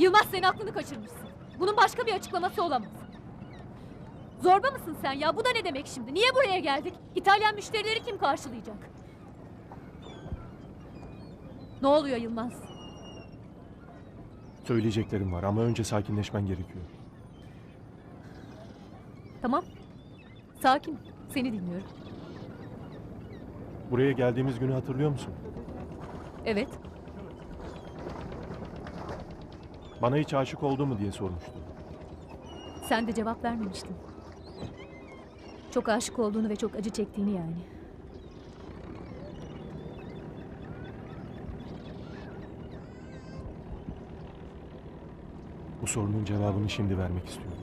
Yılmaz sen aklını kaçırmışsın. Bunun başka bir açıklaması olamaz. Zorba mısın sen ya? Bu da ne demek şimdi? Niye buraya geldik? İtalyan müşterileri kim karşılayacak? Ne oluyor Yılmaz? Söyleyeceklerim var ama önce sakinleşmen gerekiyor. Tamam. Sakin. Seni dinliyorum. Buraya geldiğimiz günü hatırlıyor musun? Evet. Bana hiç aşık oldu mu diye sormuştu. Sen de cevap vermemiştin. Çok aşık olduğunu ve çok acı çektiğini yani. Bu sorunun cevabını şimdi vermek istiyorum.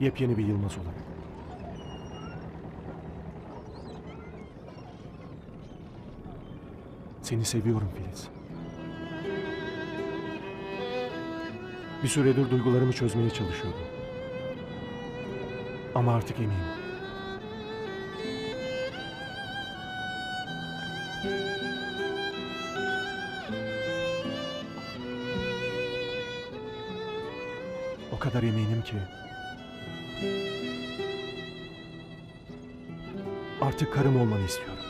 Yepyeni bir Yılmaz olarak. Seni seviyorum Filiz. Bir süredir duygularımı çözmeye çalışıyordum. Ama artık eminim. O kadar eminim ki. Artık karım olmanı istiyorum.